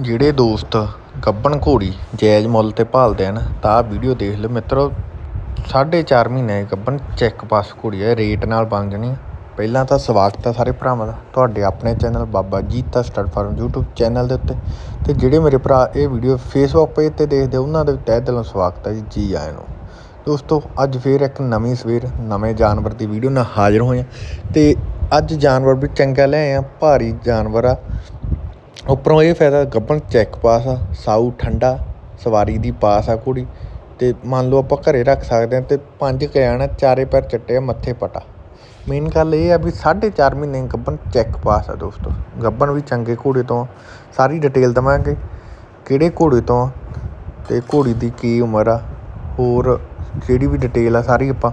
ਜਿਹੜੇ ਦੋਸਤ ਗੱਬਣ ਘੋੜੀ ਜਾਇਜ਼ ਮੁੱਲ ਤੇ ਭਾਲਦੇ ਹਨ, ਤਾਂ ਆਹ ਵੀਡੀਓ ਦੇਖ ਲਿਓ ਮਿੱਤਰੋ। ਸਾਢੇ ਚਾਰ ਮਹੀਨੇ ਗੱਬਣ ਚੈੱਕ ਪਾਸ ਘੋੜੀ ਹੈ ਰੇਟ ਨਾਲ ਬਣ ਜਾਣੀ ਪਹਿਲਾਂ ਤਾਂ ਸਵਾਗਤ ਹੈ ਸਾਰੇ ਭਰਾਵਾਂ ਦਾ। ਤੁਹਾਡੇ ਆਪਣੇ channel Baba Jeeta stud farm YouTube channel ਦੇ ਉੱਤੇ। ਤੇ ਜਿਹੜੇ ਮੇਰੇ ਭਰਾ ਇਹ ਵੀਡੀਓ ਫੇਸਬੁੱਕ ਪੇਜ ਤੇ ਦੇਖਦੇ ਉਹਨਾਂ ਦੇ ਤਹਿ ਦਿਲੋਂ ਸਵਾਗਤ ਹੈ ਜੀ ਜੀ ਆਇਆਂ ਨੂੰ। ਦੋਸਤੋ, ਅੱਜ ਫੇਰ ਇੱਕ ਨਵੀਂ ਸਵੇਰ, ਨਵੇਂ ਜਾਨਵਰ ਦੀ ਵੀਡੀਓ ਨਾਲ ਹਾਜ਼ਰ ਹੋਏ ਹਾਂ ਤੇ ਅੱਜ ਜਾਨਵਰ ਵੀ ਚੰਗਾ ਲਿਆਏ ਆ ਭਾਰੀ ਜਾਨਵਰ ਆ। ਉੱਪਰੋਂ ਇਹ ਫਾਇਦਾ ਗੱਭਣ ਚੈੱਕ ਪਾਸ ਆ, ਸਾਊ ਠੰਡਾ, ਸਵਾਰੀ ਦੀ ਪਾਸ ਆ ਘੋੜੀ ਅਤੇ ਮੰਨ ਲਓ ਆਪਾਂ ਘਰ ਰੱਖ ਸਕਦੇ ਹਾਂ ਅਤੇ ਪੰਜ ਕਿਆਣਾ ਚਾਰੇ ਪੈਰ ਚੱਟੇ ਆ, ਮੱਥੇ ਪਟਾ। ਮੇਨ ਗੱਲ ਇਹ ਆ ਵੀ 4.5 ਮਹੀਨੇ ਗੱਭਣ ਚੈੱਕ ਪਾਸ ਆ ਦੋਸਤੋ। ਗੱਭਣ ਵੀ ਚੰਗੇ ਘੋੜੇ ਤੋਂ ਆ। ਸਾਰੀ ਡਿਟੇਲ ਦਵਾਂਗੇ ਕਿਹੜੇ ਘੋੜੇ ਤੋਂ ਆ ਤੇ ਘੋੜੀ ਦੀ ਕੀ ਉਮਰ ਆ, ਹੋਰ ਜਿਹੜੀ ਵੀ ਡਿਟੇਲ ਆ ਸਾਰੀ ਆਪਾਂ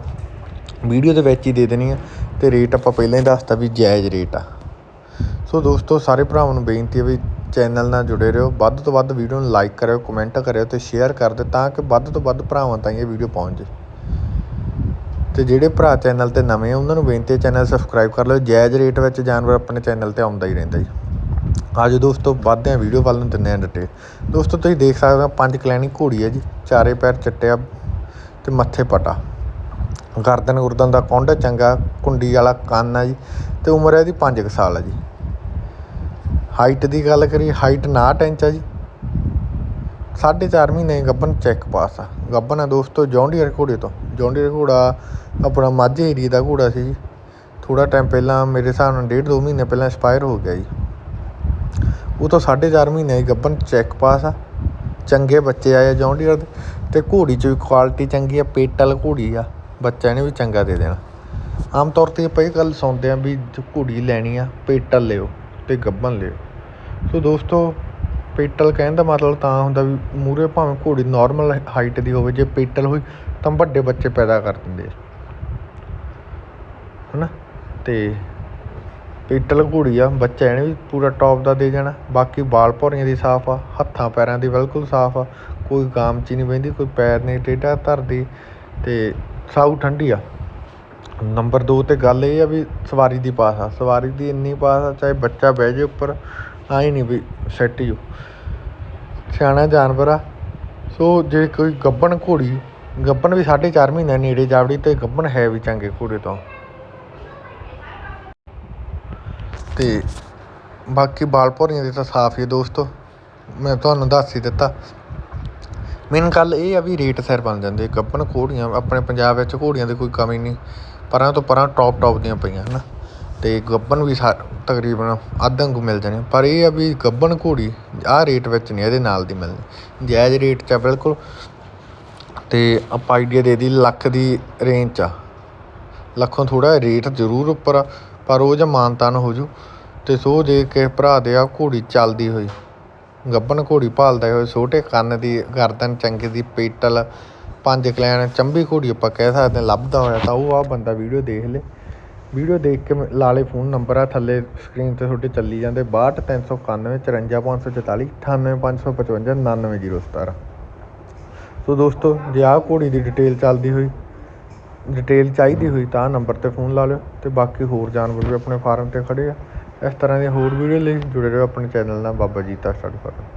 ਵੀਡੀਓ ਦੇ ਵਿੱਚ ਹੀ ਦੇ ਦੇਣੀ ਆ ਅਤੇ ਰੇਟ ਆਪਾਂ ਪਹਿਲਾਂ ਹੀ ਦੱਸਤਾ ਵੀ ਜਾਇਜ਼ ਰੇਟ ਆ। ਸੋ ਦੋਸਤੋ, ਸਾਰੇ ਭਰਾਵਾਂ ਨੂੰ ਬੇਨਤੀ ਹੈ ਵੀ ਚੈਨਲ ਨਾਲ ਜੁੜੇ ਰਹੋ। ਵੱਧ ਤੋਂ ਵੱਧ ਵੀਡੀਓ ਨੂੰ ਲਾਈਕ ਕਰਿਓ ਕਮੈਂਟ ਕਰਿਓ ਤੇ ਸ਼ੇਅਰ ਕਰ ਦਿਓ ਤਾਂ ਕਿ ਵੱਧ ਤੋਂ ਵੱਧ ਭਰਾਵਾਂ ਤਾਈਂ ਇਹ ਵੀਡੀਓ ਪਹੁੰਚ ਜੇ ਤੇ ਜਿਹੜੇ ਭਰਾ ਚੈਨਲ ਤੇ ਨਵੇਂ ਆ, ਉਹਨਾਂ ਨੂੰ ਬੇਨਤੀ ਹੈ ਚੈਨਲ ਸਬਸਕ੍ਰਾਈਬ ਕਰ ਲਓ। ਜਾਇਜ਼ ਰੇਟ ਵਿੱਚ ਜਾਨਵਰ ਆਪਣੇ ਚੈਨਲ ਤੇ ਆਉਂਦਾ ਹੀ ਰਹਿੰਦਾ ਜੀ। ਅੱਜ ਦੋਸਤੋ, ਵੱਧਦੇ ਆ ਵੀਡੀਓ ਵੱਲ ਨੂੰ ਦਿੰਦੇ ਆ ਡਿਟੇਲ ਦੋਸਤੋ, ਤੁਸੀਂ ਦੇਖ ਸਕਦੇ ਹੋ ਪੰਜ ਕਲੈਣੀ ਘੋੜੀ ਹੈ ਜੀ। ਚਾਰੇ ਪੈਰ ਚੱਟਿਆ ਤੇ ਮੱਥੇ ਪਟਾ। ਗਰਦਨ ਗੁਰਦਨ ਦਾ ਕੁੰਡ ਚੰਗਾ, ਕੁੰਡੀ ਵਾਲਾ ਕੰਨ ਆ ਜੀ ਤੇ ਉਮਰ ਹੈ ਇਹਦੀ 5 ਸਾਲ ਆ ਜੀ। ਹਾਈਟ ਦੀ ਗੱਲ ਕਰੀ ਹਾਈਟ 59 ਇੰਚ ਆ ਜੀ। ਸਾਢੇ ਚਾਰ ਮਹੀਨੇ ਗੱਬਨ ਚੈੱਕ ਪਾਸ ਆ। ਗੱਬਨ ਆ ਦੋਸਤੋ, ਜੌਂਡੀਅਰ ਘੋੜੇ ਤੋਂ। ਜੌਂਡੀਅਰ ਘੋੜਾ ਆਪਣਾ ਮਾਝੇ ਏਰੀਆ ਦਾ ਘੋੜਾ ਸੀ ਜੀ। ਥੋੜਾ ਟਾਈਮ ਪਹਿਲਾਂ ਮੇਰੇ ਹਿਸਾਬ ਨਾਲ ਡੇਢ ਦੋ ਮਹੀਨੇ ਪਹਿਲਾਂ ਐਕਸਪਾਇਰ ਹੋ ਗਿਆ ਜੀ। ਉਹ ਤੋਂ ਸਾਢੇ ਚਾਰ ਮਹੀਨੇ ਗੱਬਨ ਚੈੱਕ ਪਾਸ ਆ। ਚੰਗੇ ਬੱਚੇ ਆਏ ਆ ਜੌਂਡੀਅਰ ਦੇ। ਤੇ ਘੋੜੀ 'ਚ ਵੀ ਕੁਆਲਿਟੀ ਚੰਗੀ ਆ ਪੇਟਲ ਘੋੜੀ ਆ। ਬੱਚਾ ਨੇ ਵੀ ਚੰਗਾ ਦੇ ਦੇਣਾ। ਆਮ ਤੌਰ ਤੇ ਆਪਾਂ ਇਹ ਗੱਲ ਸੁਣਦੇ ਆ ਵੀ ਘੋੜੀ ਲੈਣੀ ਆ ਪੇਟਲ ਲਿਓ ਤੇ ਗੱਬਨ ਲਿਓ। ਸੋ ਦੋਸਤੋ, ਪੇਟਲ ਕਹਿਣ ਦਾ ਮਤਲਬ ਤਾਂ ਹੁੰਦਾ ਵੀ ਮੂਹਰੇ ਭਾਵੇਂ ਘੋੜੀ ਨਾਰਮਲ ਹਾਈਟ ਦੀ ਹੋਵੇ, ਜੇ ਪੇਟਲ ਹੋਈ ਤਾਂ ਵੱਡੇ ਬੱਚੇ ਪੈਦਾ ਕਰ ਦਿੰਦੇ ਆ। ਹਨਾ? ਤੇ ਪੇਟਲ ਘੋੜੀ ਆ, ਬੱਚਾ ਇਹਨੇ ਵੀ ਪੂਰਾ ਟੌਪ ਦਾ ਦੇ ਜਾਣਾ। ਬਾਕੀ ਬਾਲ ਭੌਰੀਆਂ ਦੀ ਸਾਫ਼ ਆ, ਹੱਥਾਂ ਪੈਰਾਂ ਦੀ ਬਿਲਕੁਲ ਸਾਫ਼ ਆ। ਕੋਈ ਗਾਮਚੀ ਨਹੀਂ ਬਹਿੰਦੀ, ਕੋਈ ਪੈਰ ਨਹੀਂ, ਟੇਢਾ ਧਰਦੀ ਤੇ ਸਾਊ ਠੰਡੀ ਆ। ਨੰਬਰ 2 ਤੇ ਗੱਲ ਇਹ ਆ ਵੀ ਸਵਾਰੀ ਦੀ ਪਾਸ ਆ। ਸਵਾਰੀ ਦੀ ਇੰਨੀ ਪਾਸ ਆ, ਚਾਹੇ ਬੱਚਾ ਬਹਿ ਜੇ ਉੱਪਰ ਆਈ ਨਹੀਂ ਵੀ ਸੈੱਟ ਹੀ ਹੋ। ਸਿਆਣਾ ਜਾਨਵਰ ਆ। ਸੋ ਜੇ ਕੋਈ ਗੱਬਣ ਘੋੜੀ, ਗੱਬਣ ਵੀ 4.5 ਮਹੀਨੇ ਨੇੜੇ ਜਾਵੜੀ ਤੇ ਗੱਬਣ ਹੈ ਵੀ ਚੰਗੇ ਘੋੜੇ ਤੋਂ। ਤੇ ਬਾਕੀ ਬਾਲ ਭੌਰੀਆਂ ਦੇ ਤਾਂ ਸਾਫ਼ ਹੀ ਦੋਸਤੋ। ਮੈਂ ਤੁਹਾਨੂੰ ਦੱਸ ਹੀ ਦਿੱਤਾ। ਮੇਨ ਗੱਲ ਇਹ ਆ ਵੀ ਰੇਟ ਸਿਰ ਬਣ ਜਾਂਦੇ। ਗੱਬਣ ਘੋੜੀਆਂ, ਆਪਣੇ ਪੰਜਾਬ ਵਿੱਚ ਘੋੜੀਆਂ ਦੀ ਕੋਈ ਕਮੀ ਨਹੀਂ। ਪਰਾਂ ਤੋਂ ਪਰਾਂ ਟੌਪ ਟੌਪ ਦੀਆਂ ਪਈਆਂ, ਹਨਾ। ਅਤੇ ਗੱਬਣ ਵੀ ਸਾ, ਤਕਰੀਬਨ ਅੱਧ ਵਾਂਗੂ ਮਿਲ ਜਾਣੇ ਪਰ ਇਹ ਆ ਵੀ ਗੱਬਣ ਘੋੜੀ ਆਹ ਰੇਟ ਵਿੱਚ ਨਹੀਂ ਇਹਦੇ ਨਾਲ ਦੀ ਮਿਲਣੀ। ਜਾਇਜ਼ ਰੇਟ 'ਚ ਆ ਬਿਲਕੁਲ। ਅਤੇ ਆਪਾਂ ਆਈਡੀਆ ਦੇ ਦੀ ਲੱਖ ਦੀ ਰੇਂਜ 'ਚ ਆ। ਲੱਖੋਂ ਥੋੜਾ ਰੇਟ ਜ਼ਰੂਰ ਉੱਪਰ ਆ, ਪਰ ਉਹ ਜਾਂ ਮਾਨਤਾਨ ਹੋ ਜੂ। ਅਤੇ ਸੋ ਜੇ ਕਿਸੇ ਭਰਾ ਦੇ ਆ ਘੋੜੀ ਚੱਲਦੀ ਹੋਈ, ਗੱਬਣ ਘੋੜੀ ਭਾਲਦੇ ਹੋਏ, ਛੋਟੇ ਕੰਨ ਦੀ ਗਰਦਨ, ਚੰਗੇ ਦੀ ਪੇਟਲ, ਪੰਜ ਕਲੈਣ, ਚੰਬੀ ਘੋੜੀ ਆਪਾਂ ਕਹਿ ਸਕਦੇ ਹਾਂ, ਲੱਭਦਾ ਹੋਇਆ, ਤਾਂ ਉਹ ਆ ਬੰਦਾ ਵੀਡੀਓ ਦੇਖ ਲੇ। ਵੀਡੀਓ ਦੇਖ ਕੇ ਮ- ਲਾ ਫੋਨ ਨੰਬਰ ਆ ਥੱਲੇ ਸਕਰੀਨ ਤੇ ਤੁਹਾਡੇ ਚੱਲੀ ਜਾਂਦੇ 62 391 54 544 98 555 99017 ਸੋ ਦੋਸਤੋ, ਜੇ ਆਹ ਘੋੜੀ ਦੀ ਡਿਟੇਲ ਚੱਲਦੀ ਹੋਈ ਡਿਟੇਲ ਚਾਹੀਦੀ ਹੋਈ ਤਾਂ ਨੰਬਰ ਤੇ ਫੋਨ ਲਾ ਲਿਓ ਤੇ ਬਾਕੀ ਹੋਰ ਜਾਨਵਰ ਵੀ ਆਪਣੇ ਫਾਰਮ ਤੇ ਖੜੇ ਆ। ਇਸ ਤਰ੍ਹਾਂ ਦੀਆਂ ਹੋਰ ਵੀਡੀਓ ਲਈ ਜੁੜੇ ਰਹੋ ਆਪਣੇ ਚੈਨਲ ਨਾਲ, ਬਾਬਾ ਜੀਤਾ ਸਟੱਡ ਫਾਰਮ।